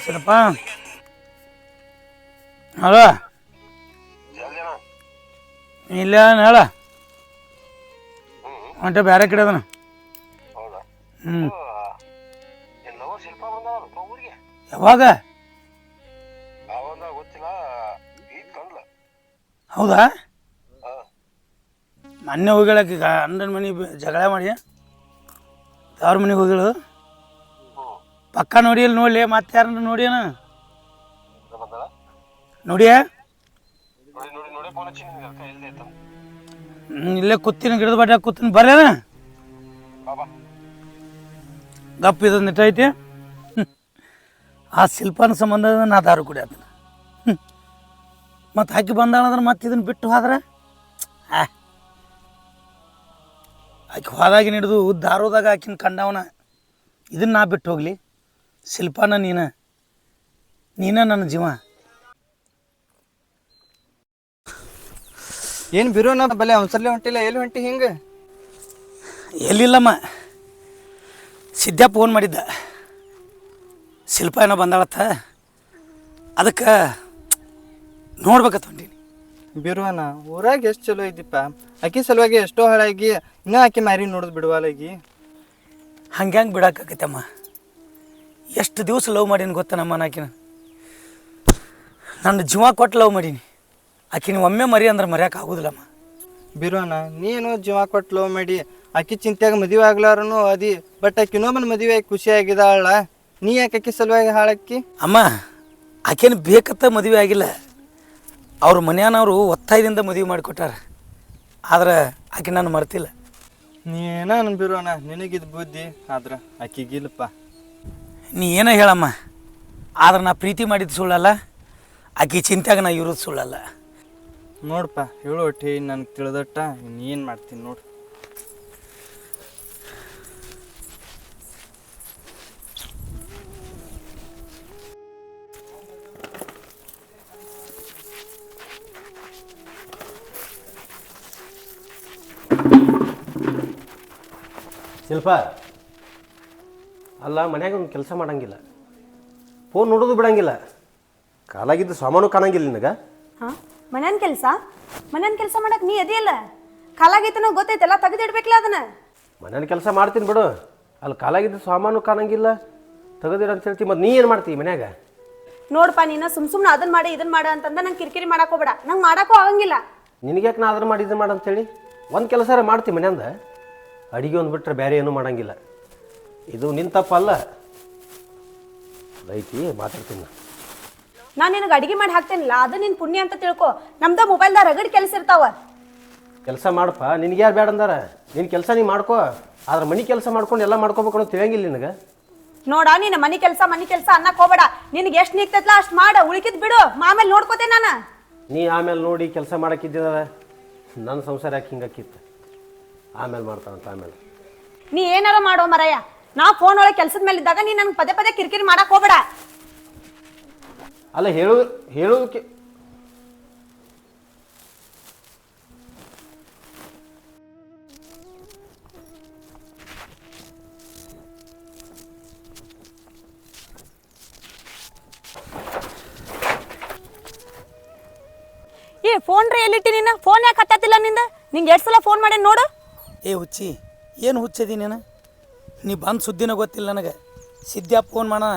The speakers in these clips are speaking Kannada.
ಹಚ್ಚಿರಪ್ಪ ಹಲೋ ಇಲ್ಲ ಹೇಳ. ಹೊಂಟೆ ಬೇರೆ ಕಡೆ ಅದನ. ಹ್ಞೂ ಯಾವಾಗ? ಹೌದಾ? ಮೊನ್ನೆ ಹೋಗ್ಯಾಳಕ್ಕೆ ಈಗ ಅಣ್ಣನ ಮನೆ ಜಗಳ ಮಾಡಿ? ಅವ್ರ ಮನೆಗೆ ಹೋಗ್ಯಾಳು ಹ್ಞೂ ಪಕ್ಕ ನೋಡಿ ಇಲ್ಲಿ ನೋಡ್ಲಿ ಮತ್ತೆ ಯಾರನ್ನ ನೋಡ್ಯಾನ ನೋಡಿಯ? ನೋಡಿ ನೋಡಿ ನೋಡಿ ಫೋನ್ ಹಚ್ಚಿ ನಿನ್ಗೆ ಅಕ್ಕ ಎಲ್ಲಿ ಆಯ್ತು ಹ್ಮ್, ಇಲ್ಲೇ ಕೂತೀನಿ ಗಿಡದ ಬಡ್ಡ ಕೂತೀನಿ. ಬರ್ಯಾನ ಗಪ್ಪ ಗಪ್ ಇದು ನಿಟ್ಟ ಐತಿ. ಆ ಶಿಲ್ಪನ ಸಂಬಂಧ ನಾ ದಾರು ಕುಡಿಯತ್ತ ಮತ್ತು ಹಾಕಿ ಬಂದಾಳಂದ್ರೆ ಮತ್ತೆ ಇದನ್ನ ಬಿಟ್ಟು ಹೋದ್ರೆ? ಆಕೆ ಹೋದಾಗಿನ ಹಿಡಿದು ದಾರೋದಾಗ ಆಕಿನ ಕಂಡವನ. ಇದನ್ನ ನಾ ಬಿಟ್ಟು ಹೋಗ್ಲಿ. ಶಿಲ್ಪನ ನೀನ? ನೀನ ನನ್ನ ಜೀವ. ಏನು ಬಿರೋನ ಬಲೆ ಒಂದ್ಸಲ ಹೊಂಟಿಲ್ಲ ಎಲ್ಲಿ ಹೊಂಟಿ ಹಿಂಗೆ? ಎಲ್ಲಿಲ್ಲಮ್ಮ. ಸಿದ್ಧ ಫೋನ್ ಮಾಡಿದ್ದ. ಶಿಲ್ಪ ಏನೋ ಬಂದಾಳತ್ತ? ಅದಕ್ಕೆ ನೋಡ್ಬೇಕತ್ತ ಹೊಂಟೀನಿ. ಬಿರುವನ ಊರಾಗ ಎಷ್ಟು ಚಲೋ ಇದ್ದಿಪ್ಪ. ಆಕಿ ಸಲುವಾಗಿ ಎಷ್ಟೋ ಹಾಳಾಗಿ ಇನ್ನೂ ಆಕಿ ಮಾರಿ ನೋಡೋದು ಬಿಡುವಲಾಗಿ ಹಂಗೆ ಹೆಂಗೆ ಬಿಡಕ್ಕಾಗತ್ತಮ್ಮ ಎಷ್ಟು ದಿವಸ ಲವ್ ಮಾಡೀನಿ ಗೊತ್ತಾ ನಮ್ಮ ಆಕಿನ ನನ್ನ ಜೀವ ಕೊಟ್ಟು ಲವ್ ಮಾಡೀನಿ. ಆಕಿನ ಒಮ್ಮೆ ಮರಿ ಅಂದ್ರೆ ಮರ್ಯಾಕೆ ಆಗೋದಿಲ್ಲಮ್ಮ ಬಿರೋಣ ನೀನು ಜೀವ ಕೊಟ್ಟು ಲವ್ ಮಾಡಿ ಆಕಿ ಚಿಂತ್ಯಾಗ ಮದುವೆ ಆಗ್ಲಾರನು ಅದಿ ಬಟ್ ಆಕಿ ಇನ್ನೊಮ್ಮೆ ಮದುವೆ ಆಗಿ ಖುಷಿ ಆಗಿದಾಳ ನೀ ಯಾಕೆ ಆಕಿ ಸಲುವಾಗಿ ಹಾಳಕ್ಕಿ? ಅಮ್ಮ ಆಕೇನು ಬೇಕತ್ತ ಮದುವೆ ಆಗಿಲ್ಲ. ಅವ್ರ ಮನೆಯವರು ಒತ್ತಾಯದಿಂದ ಮದುವೆ ಮಾಡಿಕೊಟ್ಟಾರ. ಆದ್ರೆ ಆಕೆ ನಾನು ಮರ್ತಿಲ್ಲ. ನೀನ ನನ್ ಬಿರುವನ ನಿನಗಿದ್ ಬುದ್ಧಿ ಆದ್ರೆ ಆಕಿಗಿಲ್ಲಪ್ಪ ನೀ ಏನೋ ಹೇಳಮ್ಮ? ಆದ್ರೆ ನಾ ಪ್ರೀತಿ ಮಾಡಿದ್ದು ಸುಳ್ಳಲ್ಲ ಆಕೆ ಚಿಂತೆಗೆ ನಾ ಇರೋದು ಸುಳ್ಳಲ್ಲ. ನೋಡಪ್ಪ ಹೇಳು ಒಟ್ಟಿ ನನಗೆ ತಿಳಿದಟ್ಟ ಏನು ಮಾಡ್ತೀನಿ ನೋಡು. ಶಿಲ್ಪ ಅಲ್ಲ ಮನ್ಯಾಗ ಒಂದು ಕೆಲಸ ಮಾಡಂಗಿಲ್ಲ. ಫೋನ್ ನೋಡೋದು ಬಿಡಂಗಿಲ್ಲ. ಕಾಲಾಗಿದ್ದು ಸಾಮಾನು ಕಾಣಂಗಿಲ್ಲ ನಿನಗೆ? ಹಾಂ ಮನ್ಯಾನ ಕೆಲಸ? ಮನ್ಯಾನ ಕೆಲಸ ಮಾಡಕ್ ನೀ ಅದಿಯಲ್ಲ ಕಾಲಾಗೈತನ ಗೊತ್ತೈತಲ್ಲ ತೆಗೆದಿಡ್ಬೇಕಲ್ಲ ಅದನ್ನ. ಮನ್ಯಾನ ಕೆಲಸ ಮಾಡ್ತೀನಿ ಬಿಡು. ಅಲ್ಲಿ ಕಾಲಾಗಿದ್ದು ಸಾಮಾನು ಕಾಣಂಗಿಲ್ಲ. ತೆಗೆದಿಡ ಅಂತ ಹೇಳ್ತಿ ಮತ್ತು ನೀ ಏನು ಮಾಡ್ತಿ ಮನ್ಯಾಗ? ನೋಡಪ್ಪ ನೀನ ಸುಮ್ ಸುಮ್ಮನೆ ಅದನ್ನ ಮಾಡಿ ಇದನ್ನ ಮಾಡ ಅಂತಂದ ನಂಗೆ ಕಿರಿಕಿರಿ ಮಾಡಕ್ ಹೋಗ್ಬೇಡ. ನಂಗೆ ಮಾಡಕ್ಕೂ ಆಗಂಗಿಲ್ಲ. ನಿನಗ್ಯಾಕೆ ನಾ ಅದನ್ನ ಮಾಡಿ ಇದನ್ನ ಮಾಡು ಅಂತೇಳಿ ಒಂದು ಕೆಲಸ ಮಾಡ್ತಿ ಮನ್ಯಾಂದ? ಅಡಿಗೆ ಒಂದು ಬಿಟ್ರೆ ಬೇರೆ ಏನೂ ಮಾಡಂಗಿಲ್ಲ. ಇದು ನಿಂತಪ್ಪ ಅಲ್ಲ ಅದೈತಿ ಮಾತಾಡ್ತೀನಿ. ನಾನು ನಿನಗೆ ಅಡಿಗೆ ಮಾಡಿ ಹಾಕ್ತೇನಿಲ್ಲ ಅದು ನಿನ್ ಪುಣ್ಯ ಅಂತ ತಿಳ್ಕೊ. ನಮ್ದ ಮೊಬೈಲ್ದಾಗ ರಗಡ್ ಕೆಲಸ ಇರ್ತಾವ. ಕೆಲಸ ಮಾಡಪ್ಪ ನಿನಗೆ ಯಾರು ಬೇಡ ಅಂದಾರ? ನಿನ್ನ ಕೆಲಸ ನೀ ಮಾಡ್ಕೋ. ಆದ್ರೆ ಮನೆ ಕೆಲಸ ಮಾಡ್ಕೊಂಡು ಎಲ್ಲ ಮಾಡ್ಕೋಬೇಕು ಅನ್ನೋ ತಿಳಿಯಂಗಿಲ್ಲ ನಿನಗೆ. ನೋಡ ನೀನು ಮನಿ ಕೆಲಸ ಮನಿ ಕೆಲಸ ಅನ್ನಕ್ ಹೋಗ್ಬೇಡ. ನಿನಗೆ ಎಷ್ಟು ನಿಗ್ತೈತ್ಲ ಅಷ್ಟು ಮಾಡ ಉಳಿಕಿದ್ ಬಿಡು. ಆಮೇಲೆ ನೋಡ್ಕೋತೆ ನಾನು. ನೀ ಆಮೇಲೆ ನೋಡಿ ಕೆಲಸ ಮಾಡಕ್ಕಿದ್ದಿದ ನನ್ನ ಸಂಸಾರ ಯಾಕೆ ಹಿಂಗಾಕಿತ್ತು ಆಮೇಲೆ ಮಾಡ್ತಾನಂತ ಆಮೇಲೆ. ನೀ ಏನಾರ ಮಾಡೋ ಮರಯ್ಯ ನಾ ಫೋನ್ ಒಳಗೆ ಕೆಲಸದ ಮೇಲೆ ಇದ್ದಾಗ ನೀ ನನ್ಗೆ ಪದೇ ಪದೇ ಕಿರಿಕಿರಿ ಮಾಡಕ್ ಹೋಗ್ಬೇಡ. ಅಲ್ಲ ಹೇಳು ಹೇಳೋದಕ್ಕೆ ಏ ಫೋನ್ ರೀ ಎಲ್ಲಿಟ್ಟಿ ನೀನು? ಫೋನ್ ಯಾಕೆ ಹತ್ತತ್ತಿಲ್ಲ ನಿಂದ? ನಿಂಗೆ ಎಷ್ಟು ಸಲ ಫೋನ್ ಮಾಡಿ ನೋಡು. ಏ ಹುಚ್ಚಿ ಏನು ಹುಚ್ಚದಿ ನೀನು? ನೀ ಬಂದು ಸುದ್ದಿನ ಗೊತ್ತಿಲ್ಲ ನನಗೆ. ಸಿದ್ಧ ಫೋನ್ ಮಾಡೋಣ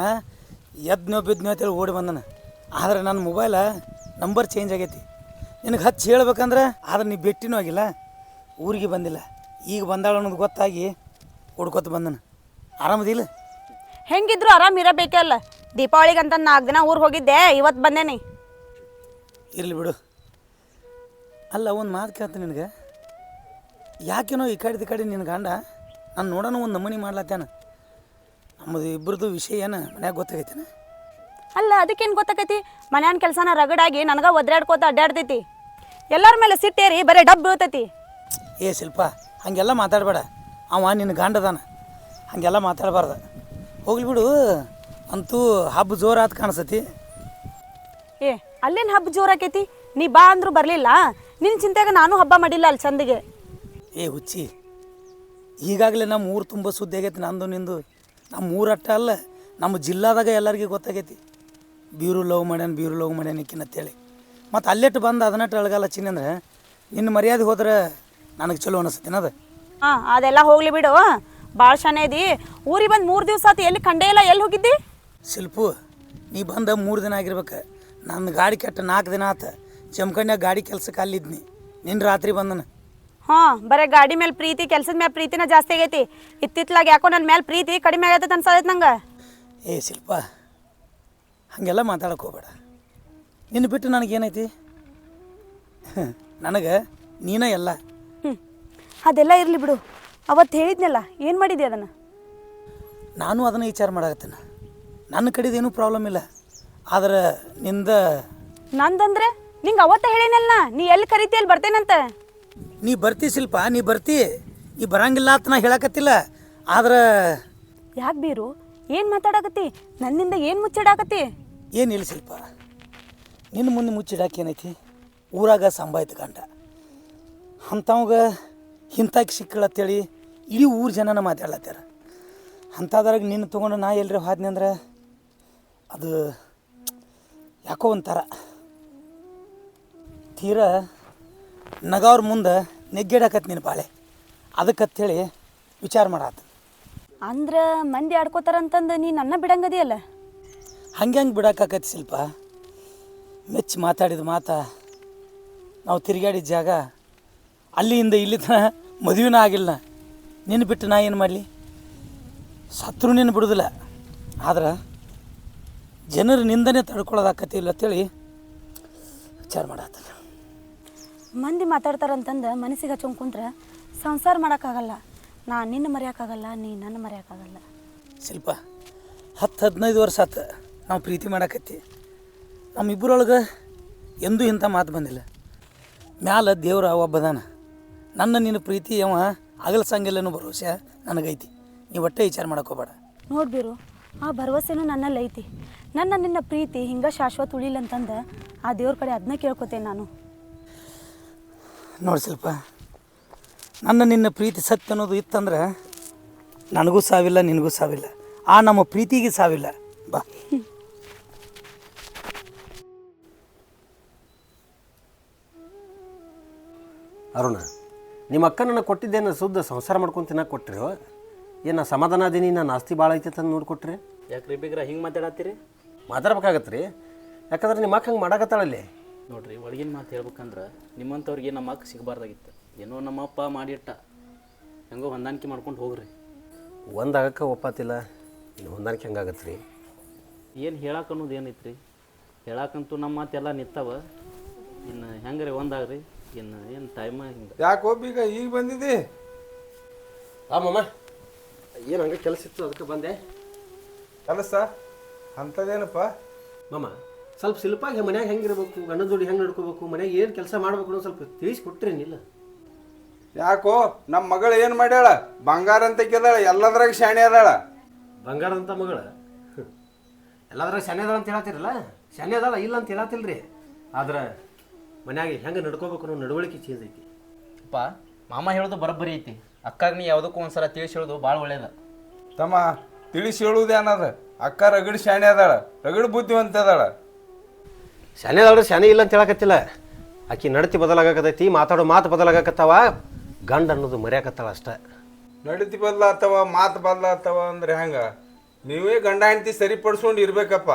ಎದ್ನೋ ಬಿದ್ನೋ ಅಂತೇಳಿ ಓಡಿ ಬಂದನ. ಆದ್ರೆ ನನ್ನ ಮೊಬೈಲ ನಂಬರ್ ಚೇಂಜ್ ಆಗೈತಿ. ನಿನಗೆ ಹಚ್ಚಿ ಹೇಳ್ಬೇಕಂದ್ರೆ ಆದ್ರೆ ನೀ ಭೇಟಿನೂ ಆಗಿಲ್ಲ. ಊರಿಗೆ ಬಂದಿಲ್ಲ. ಈಗ ಬಂದಾಳ ಅನ್ನೋದು ಗೊತ್ತಾಗಿ ಹುಡ್ಕೊತ ಬಂದನ. ಆರಾಮದಿಲ್ಲ ಹೆಂಗಿದ್ರು ಆರಾಮ್ ಇರಬೇಕಲ್ಲ ದೀಪಾವಳಿಗೆ ಅಂತ ನಾಲ್ಕು ದಿನ ಊರಿಗೆ ಹೋಗಿದ್ದೆ ಇವತ್ತು ಬಂದೇನಿ. ಇರಲಿ ಬಿಡು. ಅಲ್ಲ ಒಂದು ಮಾತು ಕೇಳ್ತೀನಿ ನಿನಗೆ. ಯಾಕೇನೋ ಈ ಕಡೆ ಈ ಕಡೆ ನಿನ್ನ ಗಂಡ ನಾನು ನೋಡೋಣ ಒಂದು ನಮೂನಿ ಮಾಡ್ಲತ್ತೇನ. ನಮ್ಮದು ಇಬ್ಬರದು ವಿಷಯ ಏನು ಮನ್ಯಾಗ ಗೊತ್ತಾಗೈತೇನ? ಅಲ್ಲ ಅದಕ್ಕೇನು ಗೊತ್ತಾಕೈತಿ? ಮನ್ಯಾನ ಕೆಲಸನ ರಗಡಾಗಿ ನನಗೆ ಒದ್ರಾಡ್ಕೋತ ಅಡ್ಡಾಡ್ತೈತಿ. ಎಲ್ಲರ ಮೇಲೆ ಸಿಟ್ಟೇರಿ ಬರೀ ಡಬ್ ಬೀಳ್ತೈತಿ. ಏ ಶಿಲ್ಪ ಹಾಗೆಲ್ಲ ಮಾತಾಡಬೇಡ. ಅವ ನಿನ್ನ ಗಂಡದಾನ. ಹಾಗೆಲ್ಲ ಮಾತಾಡಬಾರ್ದು. ಹೋಗ್ಲಿ ಬಿಡು. ಅಂತೂ ಹಬ್ಬ ಜೋರಾದ್ ಕಾಣಿಸ್ತತಿ ಏ ಅಲ್ಲೇನು ಹಬ್ಬ ಜೋರಾಕೈತಿ? ನೀ ಬಾ ಅಂದ್ರೂ ಬರಲಿಲ್ಲ. ನಿನ್ನ ಚಿಂತೆಗೆ ನಾನು ಹಬ್ಬ ಮಾಡಿಲ್ಲ ಅಲ್ಲಿ ಚಂದಿಗೆ. ಏ ಹುಚ್ಚಿ ಈಗಾಗಲೇ ನಮ್ಮ ಊರು ತುಂಬ ಸುದ್ದಿ ಆಗೈತಿ ನಂದು ನಿಂದು. ನಮ್ಮ ಊರಟ್ಟ ಅಲ್ಲ ನಮ್ಮ ಜಿಲ್ಲಾದಾಗ ಎಲ್ಲರಿಗೂ ಗೊತ್ತಾಗೈತಿ. ಬೀರು ಲವ್ ಮಾಡ್ಯಾನ ಬೀರು ಲವ್ ಮಾಡ್ಯಾನ ಅಂತೇಳಿ. ಮತ್ತು ಅಲ್ಲೆಟ್ಟು ಬಂದು ಅದನ್ನಟ್ಟು ಅಳಗಲ್ಲ ಚಿನ್ನ ಅಂದ್ರೆ ನಿನ್ನ ಮರ್ಯಾದೆ ಹೋದ್ರೆ ನನಗೆ ಚಲೋ ಅನಿಸ್ತೇನೆ ಅದು? ಹಾ ಅದೆಲ್ಲ ಹೋಗ್ಲಿ ಬಿಡು. ಭಾಳ ಶಾನೆ ಇದಿ ಊರಿಗೆ ಬಂದು ಮೂರು ದಿವಸ ಆತು ಎಲ್ಲಿ ಕಂಡೇ ಇಲ್ಲ ಎಲ್ಲಿ ಹೋಗಿದ್ದಿ? ಶಿಲ್ಪು ನೀ ಬಂದ ಮೂರು ದಿನ ಆಗಿರ್ಬೇಕು. ನನ್ನ ಗಾಡಿ ಕೆಟ್ಟ ನಾಲ್ಕು ದಿನ ಆತ. ಜಮಖಂಡ್ಯಾಗ ಗಾಡಿ ಕೆಲ್ಸಕ್ಕೆ ಅಲ್ಲಿದ್ನಿ. ನಿನ್ನ ರಾತ್ರಿ ಬಂದನ. ಹಾ ಬರೇ ಗಾಡಿ ಮೇಲೆ ಪ್ರೀತಿ ಕೆಲ್ಸದ ಮೇಲೆ ಪ್ರೀತಿನ ಜಾಸ್ತಿ ಆಗೈತಿ. ಇತ್ತಿತ್ಲಾಗ ಯಾಕೋ ನನ್ನ ಮೇಲೆ ಪ್ರೀತಿ ಕಡಿಮೆ ಆಗೈತೆ ಅನ್ಸೋದೈತೆ ನಂಗೆ. ಏ ಶಿಲ್ಪ ಹಾಗೆಲ್ಲ ಮಾತಾಡಕ್ಕೆ ಹೋಗ್ಬೇಡ. ನಿನ್ನ ಬಿಟ್ಟು ನನಗೇನೈತಿ? ನನಗೆ ನೀನೇ ಎಲ್ಲ. ಹ್ಞೂ ಅದೆಲ್ಲ ಇರಲಿ ಬಿಡು. ಅವತ್ತು ಹೇಳಿದ್ನಲ್ಲ ಏನು ಮಾಡಿದ್ದೆ ಅದನ್ನು? ನಾನು ಅದನ್ನು ವಿಚಾರ ಮಾಡಾಕತ್ತೇನೆ. ನನ್ನ ಕಡೆದೇನು ಪ್ರಾಬ್ಲಮ್ ಇಲ್ಲ. ಆದ್ರೆ ನಿಂದ ನಂದಂದ್ರೆ ನಿಂಗೆ ಅವತ್ತ ಹೇಳಿನಲ್ಲ ನೀ ಎಲ್ಲಿ ಕರಿತಿ ಅಲ್ಲಿ ಬರ್ತೇನಂತ? ನೀ ಬರ್ತಿ ಶಿಲ್ಪ ನೀ ಬರ್ತಿ. ನೀ ಬರಂಗಿಲ್ಲ ಅಂತ ನಾ ಹೇಳಕತ್ತಿಲ್ಲ. ಆದ್ರೆ ಯಾಕೆ ಬೀರು? ಏನು ಮಾತಾಡಕತ್ತಿ? ನನ್ನಿಂದ ಏನು ಮುಚ್ಚಿಡಾಕತ್ತಿ? ಏನಿಲ್ಲ ಶಿಲ್ಪ. ನಿನ್ನ ಮುಂದೆ ಮುಚ್ಚಿಡಾಕ ಏನೈತಿ? ಊರಾಗ ಸಂಭಾಯ್ತು ಗಂಡ. ಅಂಥವಾಗ ಹಿಂತಾಕಿ ಸಿಕ್ಕಳತ್ತೇಳಿ ಇಡೀ ಊರ ಜನನ ಮಾತಾಡ್ಲತ್ತಾರ. ಅಂಥದ್ರಾಗ ನಿನ್ನ ತೊಗೊಂಡು ನಾ ಎಲ್ರಿ ಹಾದ್ನಿ ಅಂದ್ರೆ ಅದು ಯಾಕೋ ಒಂಥರ. ತೀರಾ ನಗವ್ರ ಮುಂದೆ ನೆಗ್ಗೆಡಾಕತ್ ನಿನ್ನ ಬಾಳೆ. ಹೇಳಿ ವಿಚಾರ ಮಾಡಾತ. ಅಂದ್ರೆ ಮಂದಿ ಆಡ್ಕೋತಾರಂತಂದು ನೀ ನನ್ನ ಬಿಡಂಗದಿಯಲ್ಲ? ಹಂಗೆ ಹಂಗೆ ಬಿಡೋಕ್ಕಾಕತಿ ಶಿಲ್ಪ. ಮೆಚ್ಚಿ ಮಾತಾಡಿದ ಮಾತಾ ನಾವು ತಿರುಗಾಡಿದ ಜಾಗ ಅಲ್ಲಿಂದ ಇಲ್ಲಿ ತನಕ ಮದುವೆನ ಆಗಿಲ್ಲ. ನಿನ್ನ ಬಿಟ್ಟು ನಾ ಏನು ಮಾಡಲಿ? ಸತ್ರು ನಿನ್ನ ಬಿಡುದಿಲ್ಲ. ಆದ್ರೆ ಜನರು ನಿಂದನೆ ತಡ್ಕೊಳ್ಳೋದಾಕತಿ ಇಲ್ಲ ಅಂತೇಳಿ ವಿಚಾರ ಮಾಡತ್ತ ಮಂದಿ ಮಾತಾಡ್ತಾರಂತಂದು ಮನಸ್ಸಿಗೆ ಹಚ್ಕೊಂಡು ಕುಂತ್ರೆ ಸಂಸಾರ ಮಾಡೋಕ್ಕಾಗಲ್ಲ. ನಾನು ನಿನ್ನ ಮರೆಯೋಕ್ಕಾಗಲ್ಲ ನೀ ನನ್ನ ಮರೆಯೋಕ್ಕಾಗಲ್ಲ ಶಿಲ್ಪ ಹತ್ತು ಹದಿನೈದು ವರ್ಷ ಆತು ನಾವು ಪ್ರೀತಿ ಮಾಡಾಕತ್ತಿ. ನಮ್ಮಿಬ್ಬರೊಳಗೆ ಎಂದೂ ಇಂಥ ಮಾತು ಬಂದಿಲ್ಲ. ಮ್ಯಾಲ ದೇವ್ರ ಒಬ್ಬದಾನ. ನನ್ನ ನಿನ್ನ ಪ್ರೀತಿ ಅವ ಅಗಲ್ಸಂಗಿಲ್ಲನೂ ಭರವಸೆ ನನಗೈತಿ. ನೀವು ಒಟ್ಟೆ ವಿಚಾರ ಮಾಡಕೋಬೇಡ ನೋಡ್ಬಿರು ಆ ಭರವಸೆನೂ ನನ್ನಲ್ಲಿ ಐತಿ ನನ್ನ ನಿನ್ನ ಪ್ರೀತಿ ಹಿಂಗೆ ಶಾಶ್ವತ ಉಳಿಲ್ಲ ಅಂತಂದು ಆ ದೇವ್ರ ಕಡೆ ಅದನ್ನ ಕೇಳ್ಕೊತೇನೆ ನಾನು. ನೋಡಿ ಸ್ವಲ್ಪ ನನ್ನ ನಿನ್ನ ಪ್ರೀತಿ ಸತ್ಯ ಅನ್ನೋದು ಇತ್ತಂದ್ರೆ ನನಗೂ ಸಾವಿಲ್ಲ ನಿನಗೂ ಸಾವಿಲ್ಲ. ಆ ನಮ್ಮ ಪ್ರೀತಿಗೆ ಸಾವಿಲ್ಲ. ಬಾ. ಅರುಣ ನಿಮ್ಮ ಅಕ್ಕ ನನಗೆ ಕೊಟ್ಟಿದ್ದೇನು ಶುದ್ಧ ಸಂಸಾರ ಮಾಡ್ಕೊಂಡು ತಿನ್ನಕ್ಕೆ ಕೊಟ್ರಿ? ಏನು ಸಮಾಧಾನ ಅದೀನಿ? ನಾನು ಆಸ್ತಿ ಭಾಳ ಐತೆ ಅಂತ ನೋಡ್ಕೊಟ್ರಿ ಯಾಕ್ರಿ ಬಿಗ್ರ ಹಿಂಗೆ ಮಾತಾಡತ್ತೀರಿ? ಮಾತಾಡ್ಬೇಕಾಗತ್ತೆ ರೀ ಯಾಕಂದ್ರೆ ನಿಮ್ಮ ಅಕ್ಕ ಹಂಗೆ ಮಾಡಾಕತ್ತಾಳಲ್ಲಿ. ನೋಡ್ರಿ ಒಳಗಿನ ಮಾತು ಹೇಳ್ಬೇಕಂದ್ರೆ ನಿಮ್ಮಂಥವ್ರಿಗೆ ನಮ್ಮ ಅಕ್ಕ ಸಿಗಬಾರ್ದಾಗಿತ್ತು. ಏನೋ ನಮ್ಮಪ್ಪ ಮಾಡಿಟ್ಟ. ಹೆಂಗೋ ಹೊಂದಾಣಿಕೆ ಮಾಡ್ಕೊಂಡು ಹೋಗ್ರಿ. ಒಂದಾಗಕ್ಕೆ ಒಪ್ಪತ್ತಿಲ್ಲ ಒಪ್ಪಾತಿಲ್ಲ ಇನ್ನು ಹೊಂದಾಣಿಕೆ ಹೆಂಗಾಗತ್ತೆ ರೀ ಏನು ಹೇಳಕ್ಕೆ ಅನ್ನೋದು ಏನೈತ್ರಿ? ಹೇಳಕ್ಕಂತೂ ನಮ್ಮ ಮಾತೆಲ್ಲ ನಿಂತಾವ. ಇನ್ನು ಹೆಂಗ್ರಿ ಒಂದಾಗ್ರಿ? ಇನ್ನು ಏನು ಟೈಮ ಹಿಂಗೆ? ಯಾಕೆ ಒಬ್ಬೀಗ ಈಗ ಬಂದಿದ್ದಿ ಆ ಮಮ್ಮ ಏನು ಹಂಗೆ ಕೆಲಸ ಇತ್ತು ಅದಕ್ಕೆ ಬಂದೆ? ಕೆಲಸ? ಅಂಥದ್ದೇನಪ್ಪ? ಮಮ್ಮ ಸ್ವಲ್ಪ ಶಿಲ್ಪಾಗಿ ಮನ್ಯಾಗ ಹೆಂಗಿರ್ಬೇಕು ಗಂಡನ ಜೋಡಿ ಹೆಂಗೆ ನಡ್ಕೋಬೇಕು ಮನ್ಯಾಗ ಏನು ಕೆಲಸ ಮಾಡ್ಬೇಕು ಅನ್ನೋ ಸ್ವಲ್ಪ ತಿಳಿಸ್ಕೊಟ್ರೇನಿಲ್ಲ ಯಾಕೋ ನಮ್ಮ ಮಗಳು ಏನು ಮಾಡ್ಯಾಳ? ಬಂಗಾರ ಅಂತ ಕೇದಾಳ ಎಲ್ಲದ್ರಾಗ ಶಾಣೆ ಅದಾಳ. ಅಂತ ಮಗಳ? ಎಲ್ಲದ್ರಾಗ ಶಾಣೆ ಅದಾಳ ಅಂತ ಹೇಳತ್ತಿರಲ್ಲ? ಶಾಣೆ ಅದಾಳ ಇಲ್ಲ ಅಂತ ಹೇಳತ್ತಿಲ್ರಿ. ಆದ್ರೆ ಮನ್ಯಾಗ ಹೆಂಗೆ ನಡ್ಕೋಬೇಕು ಅನ್ನೋ ನಡವಳಿಕೆ ಚೇಂಜ್ ಐತಿ. ಅಪ್ಪ ಮಾಮ ಹೇಳೋದು ಬರೋಬ್ಬರಿ ಐತಿ. ಅಕ್ಕಾಗ ನೀ ಯಾವುದಕ್ಕೂ ಒಂದ್ಸಲ ತಿಳಿಸಿ ಹೇಳೋದು ಭಾಳ ಒಳ್ಳೇದ. ತಮ್ಮ ತಿಳಿಸಿ ಹೇಳುವುದೇನದ ಅಕ್ಕ ರಗಡ್ ಶಾಣೆ ಅದಾಳ ರಗಡ್ ಬುದ್ಧಿವಂತ ಅದಾಳ. ಶನಿ ಅದಾಳ ಶಾನೆ ಇಲ್ಲ ಅಂತ ಹೇಳಕತ್ತಿಲ್ಲ. ಆಕಿ ನಡತಿ ಬದಲಾಗಕತ್ತೈತಿ ಮಾತಾಡೋ ಮಾತು ಬದಲಾಗಕತ್ತಾವ ಗಂಡ ಅನ್ನೋದು ಮರ್ಯಾಕತ್ತಾವ ಅಷ್ಟೇ. ನಡತಿ ಬದಲಾತವ ಮಾತು ಬದಲಾತವ ಅಂದ್ರೆ ಹೆಂಗ? ನೀವೇ ಗಂಡ ಹೆಂಡತಿ ಸರಿಪಡಿಸ್ಕೊಂಡು ಇರ್ಬೇಕಪ್ಪ.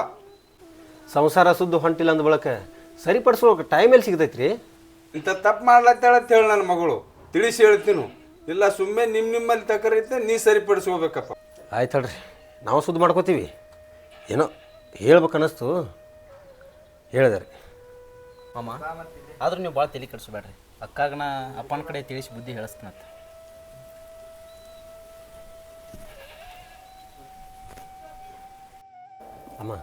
ಸಂಸಾರ ಸುದ್ದು ಹೊಂಟಿಲ್ಲ ಅಂದ ಬಳಕ ಸರಿಪಡಿಸೋ ಟೈಮ್ ಎಲ್ಲಿ ಸಿಗ್ತೈತ್ರಿ? ಇಂಥ ತಪ್ಪು ಮಾಡ್ಲತ್ತಾಳ ಅಂತ ಹೇಳಿ ನನ್ನ ಮಗಳು. ತಿಳಿಸಿ ಹೇಳ್ತೀನು. ಇಲ್ಲ ಸುಮ್ಮನೆ ನಿಮ್ಮ ನಿಮ್ಮಲ್ಲಿ ತಕರೈತೆ ನೀ ಸರಿಪಡಿಸ್ಕೋಬೇಕಪ್ಪ. ಆಯ್ತು ಹೇಳ್ರಿ. ನಾವು ಸುದ್ದು ಮಾಡ್ಕೋತೀವಿ. ಏನೋ ಹೇಳ್ಬೇಕು ಅನ್ನಿಸ್ತು ಹೇಳಿದೆ ರೀ ಮಾಮ ಆದ್ರೂ ನೀವು ಭಾಳ ತಲೆ ಕೆಡಿಸ್ಬೇಡ್ರಿ. ಅಕ್ಕಾಗ ನಾ ಅಪ್ಪನ ಕಡೆ ತಿಳಿಸಿ ಬುದ್ಧಿ ಹೇಳಿಸ್ತೀನತ್ತ ಅಮ್ಮ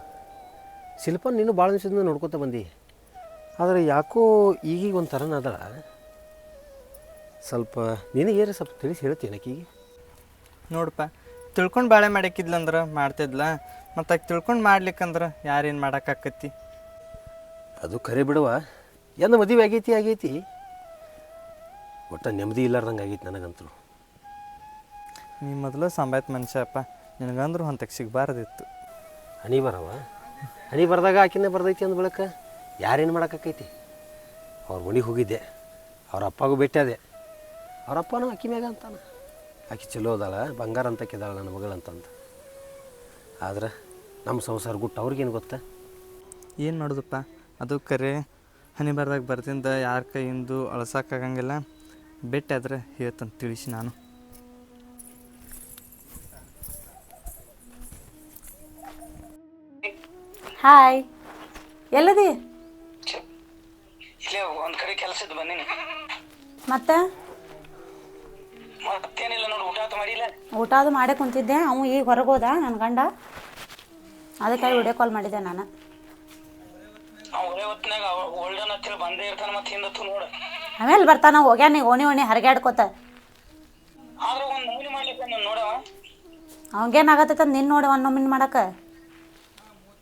ಶಿಲ್ಪ ನೀನು ಭಾಳ ದಿವಸದಿಂದ ನೋಡ್ಕೊತ ಬಂದಿ. ಆದರೆ ಯಾಕೋ ಈಗೀಗ ಒಂದು ಅದಳ. ಸ್ವಲ್ಪ ನಿನಗೇನು ಸ್ವಲ್ಪ ತಿಳಿಸಿ ಹೇಳ್ತೀನಿ ಆಕಿಗೆ. ನೋಡಪ್ಪ ತಿಳ್ಕೊಂಡು ಬಾಳೆ ಮಾಡಕ್ಕಿದ್ಲಂದ್ರೆ ಮಾಡ್ತಿದ್ಲ. ಮತ್ತು ಆಕೆ ತಿಳ್ಕೊಂಡು ಮಾಡ್ಲಿಕ್ಕಂದ್ರೆ ಯಾರೇನು ಮಾಡೋಕ್ಕಾಕತಿ ಅದು ಕರೆ ಬಿಡುವ. ಎಂದು ಮದುವೆ ಆಗೈತಿ ಆಗೈತಿ. ಒಟ್ಟು ನೆಮ್ಮದಿ ಇಲ್ಲಾರ್ದಂಗೆ ಆಗೈತಿ ನನಗಂತೂ ನೀ ಮೊದಲು ಸಂಬಾಯ್ತು ಮನುಷ್ಯಪ್ಪ ನಿನಗಂದ್ರೂ ಹೊಂತಕ್ಕೆ ಸಿಗಬಾರ್ದಿತ್ತು. ಹನಿ ಬರವ? ಹನಿ ಬರೆದಾಗ ಆಕಿನೇ ಬರ್ದೈತಿ ಅಂದ ಬಳಕ ಯಾರೇನು ಮಾಡೋಕ್ಕಾಕೈತಿ ಅವ್ರ ಮನೆಗೆ ಹೋಗಿದ್ದೆ. ಅವ್ರ ಅಪ್ಪಗೂ ಭೇಟಿಯಾದೆ ಅವ್ರ ಅಪ್ಪನೂ ಆಕಿ ಮ್ಯಾಗ ಅಂತಾನೆ. ಆಕಿ ಚಲೋ ಅದಾಳ ಬಂಗಾರ ಅಂತ ಕೆದಾಳ ನನ್ನ ಮಗಳಂತಂದು ಆದ್ರೆ ನಮ್ಮ ಸಂಸಾರ ಗುಟ್ಟು ಅವ್ರಿಗೇನು ಗೊತ್ತಾ? ಏನು ಮಾಡೋದಪ್ಪ? ಅದು ಕರೆ ಹನಿ ಬರ್ದಾಗ ಬರ್ದಿಂದ ಯಾರ ಕೈಯಿಂದ ಅಳ್ಸೋಕ್ಕಾಗಂಗಿಲ್ಲ. ಬೆಟ್ಟ ಆದರೆ ಹೇಳ್ತಂತ ತಿಳಿಸಿ ನಾನು. ಹಾಯ್ ಎಲ್ಲದಿ? ಇಲ್ಲೇ ಒಂದು ಕಡೆ ಕೆಲಸದ ಬಂದಿನಿ ಮತ್ತೆ? ಮತ್ತೇನಿಲ್ಲ ನೋಡಿ ಊಟ ಆತ ಮಾಡಿಲ್ಲ. ಊಟ ಅದು ಮಾಡೇ ಕುಂತಿದ್ದೆ ಅವ ಈಗ ಹೊರಗೋದ ನನ್ನ ಗಂಡ. ಅದಕ್ಕಾಗಿ ವಿಡಿಯೋ ಕಾಲ್ ಮಾಡಿದ್ದೆ ನಾನು. ಅವ್ ಒಳ್ಳೆ ಹೊತ್ನಾಗ ಓಲ್ಡನ್ ಹತ್ತಿರ ಬಂದೇ ಇರ್ತಾನ ಮತ್ತೆ ಹಿಂದತ್ತು ನೋಡ. ಆಮೇಲೆ ಬರ್ತಾನ ಹೋಗ್ಯಾನ ಈಗ ಓಣಿ ಓಣಿ ಹರಗ್ಯಾಡ್ಕೋತ? ಆದ್ರೆ ಒಂದು ನಮೂನಿ ಮಾಡ್ಲಿಕ್ಕೆ ನಾನು ನೋಡವ ಅವಂಗೇನಾಗತ್ತೈತ ನಿನ್ನ ನೋಡಿ ಒಂದು ನೊಮಿನ್ ಮಾಡಕ್ಕೆ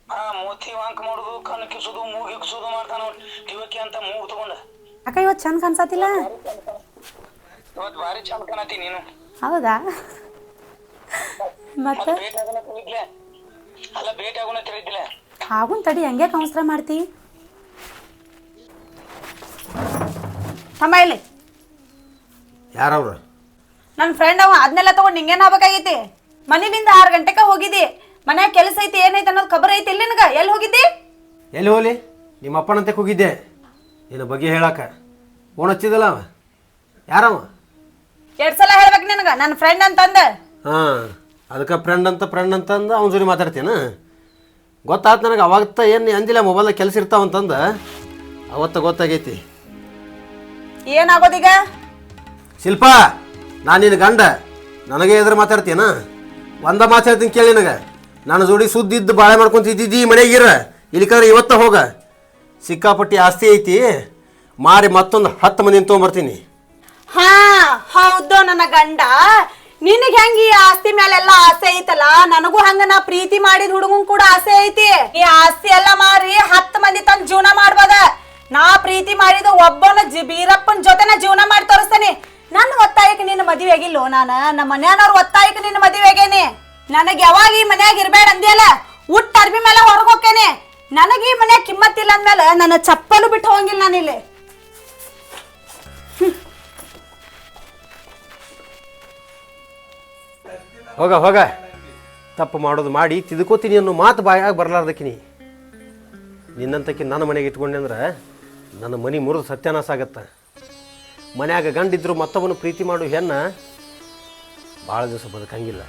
ಆ ಮೋತಿ ವಾಂಕ್ ಮಾಡುದು ಕಣ್ಣು ಕಿಸುದು ಮೂಗು ಇಕ್ಸುದು ಮಾಡ್ತಾನ ಕಿವಕ್ಕಿ ಅಂತ ಮೂಗು ತಗೊಂಡ. ಅಕ್ಕ ಇವತ್ತು ಚಂದ ಕಾಣಿಸತ್ತಿಲ್ಲ ಇವತ್ತು ಭಾರಿ ಚಂದ ಕಾಣತಿ ನೀನು. ಹೌದಾ? ಮತ್ತೆ ಅಲ್ಲ ಭೇಟಿ ಆಗೋಣ ತಿಳಿದ್ಲೆ ಆಗುನ್ ತಡಿ ಹಂಗೆ ಕೌನ್ಸ್ರ ಮಾಡ್ತಿ. ತಮ್ಮ ಇಲ್ಲಿ. ಯಾರವ್ರು? ನನ್ನ ಫ್ರೆಂಡ್ ಅವ ಅದನ್ನೆಲ್ಲ ತಗೊಂಡು ನಿಂಗೇನು ಆಗ್ಬೇಕಾಗೈತಿ? ಮನಿಲಿಂದ ಆರು ಗಂಟೆಗೆ ಹೋಗಿದ್ದಿ. ಮನ್ಯಾಗ ಕೆಲಸ ಐತಿ ಏನೈತಿ ಅನ್ನೋದು ಖಬರ್ ಐತಿ ಇಲ್ಲಿ ನಿನಗೆ? ಎಲ್ಲಿ ಹೋಗಿದ್ದಿ? ಎಲ್ಲಿ ಹೋಗ್ಲಿ? ನಿಮ್ಮ ಅಪ್ಪನಂತೆ ಹೋಗಿದ್ದೆ. ನಿನ್ನ ಬಗ್ಗೆ ಹೇಳಕ್ಕ ಫೋನ್ ಹಚ್ಚಿದಲ್ಲ ಅವ. ಯಾರವ? ಎರಡು ಸಲ ಹೇಳ್ಬೇಕು ನಿನಗೆ ನನ್ನ ಫ್ರೆಂಡ್ ಅಂತಂದು. ಹಾಂ ಅದಕ್ಕೆ ಫ್ರೆಂಡ್ ಅಂತ ಫ್ರೆಂಡ್ ಅಂತಂದು ಅವನ ಜೋಡಿ ಮಾತಾಡ್ತೀನ? ಗೊತ್ತಾಯ್ತು ನನಗೆ ಅವಾಗತ್ತ ಏನು ಅಂದಿಲ್ಲ ಮೊಬೈಲ್ ಕೆಲಸ ಇರ್ತಾವಂತಂದು ಅವತ್ತ ಗೊತ್ತಾಗೈತಿ. ಏನಾಗೋದೀಗ ಶಿಲ್ಪ ನಾನು ನಿನ್ನ ಗಂಡ. ನನಗೆ ಎದುರು ಮಾತಾಡ್ತೀನ ಒಂದ ಮಾತಾಡ್ತೀನಿ ಕೇಳಿ ನಿನಗೆ. ನನ್ನ ಜೋಡಿ ಸುದ್ದಿ ಇದ್ದು ಬಾಳೆ ಮಾಡ್ಕೊಂತ ಇದ್ದಿದ್ದಿ ಮನೆಗಿರ ಇಲ್ಲಿಕಂದ್ರೆ ಇವತ್ತ ಹೋಗ. ಸಿಕ್ಕಾಪಟ್ಟಿ ಆಸ್ತಿ ಐತಿ. ಮಾರಿ ಮತ್ತೊಂದು ಹತ್ತು ಮಂದಿ ತೊಗೊಂಬರ್ತೀನಿ. ಹಾ ಹೌದು ನನ್ನ ಗಂಡ. ನಿನಗೆ ಹೆಂಗ ಈ ಆಸ್ತಿ ಮೇಲೆಲ್ಲ ಆಸೆ ಐತಲ್ಲ? ನನಗೂ ಹಂಗ ನಾ ಪ್ರೀತಿ ಮಾಡಿದ ಹುಡುಗನ್ ಕೂಡ ಆಸೆ ಐತಿ. ಈ ಆಸ್ತಿ ಎಲ್ಲ ಮಾರಿ ಹತ್ತು ಮಂದಿ ತಂದು ಜೀವನ ಮಾಡ್ಬೋದ? ನಾ ಪ್ರೀತಿ ಮಾಡಿದ ಒಬ್ಬನ ಜಿ ಬೀರಪ್ಪನ ಜೊತೆ ಜೀವನ ಮಾಡಿ ತೋರಿಸ್ತೇನೆ. ನನ್ನ ಒತ್ತಾಯಕ್ಕೆ ನಿನ್ನ ಮದುವೆ ಆಗಿಲ್ಲೋ ನಾನ? ನಮ್ಮ ಮನೆಯವ್ರ ಒತ್ತಾಯಕ್ಕೆ ನಿನ್ನ ಮದುವೆ ಆಗೇನಿ ನನಗೆ ಯಾವಾಗ ಈ ಮನ್ಯಾಗ ಇರ್ಬೇಡ ಅಂದಿಯಲ್ಲ? ಉಟ್ಟ ಅರ್ಬಿ ಮೇಲೆ ಹೊರಗೆ ನನಗೆ ಈ ಮನ್ಯಾಗ ಕಿಮ್ಮತ್ತಿಲ್ಲ ಅಂದ್ಮೇಲೆ ನನ್ನ ಚಪ್ಪಲು ಬಿಟ್ಟು ಹೋಗಿಲ್ಲ ನಾನಿಲ್ಲಿ. ಹೋಗ ಹೋಗ. ತಪ್ಪು ಮಾಡೋದು ಮಾಡಿ ತಿದ್ಕೋತೀನಿ ಅನ್ನೋ ಮಾತು ಬಾಯಾಗ ಬರಲಾರ್ದಕ್ಕಿನಿ ನಿನ್ನಂತಕ್ಕೆ ನನ್ನ ಮನೆಗೆ ಇಟ್ಕೊಂಡೆ ಅಂದ್ರೆ ನನ್ನ ಮನೆ ಮುರಿದು ಸತ್ಯಾನಾಶ ಆಗತ್ತೆ. ಮನ್ಯಾಗ ಗಂಡಿದ್ರು ಮತ್ತೊಬ್ಬನು ಪ್ರೀತಿ ಮಾಡು ಹೆಣ್ಣ ಭಾಳ ದಿವಸ ಬದುಕಂಗಿಲ್ಲ.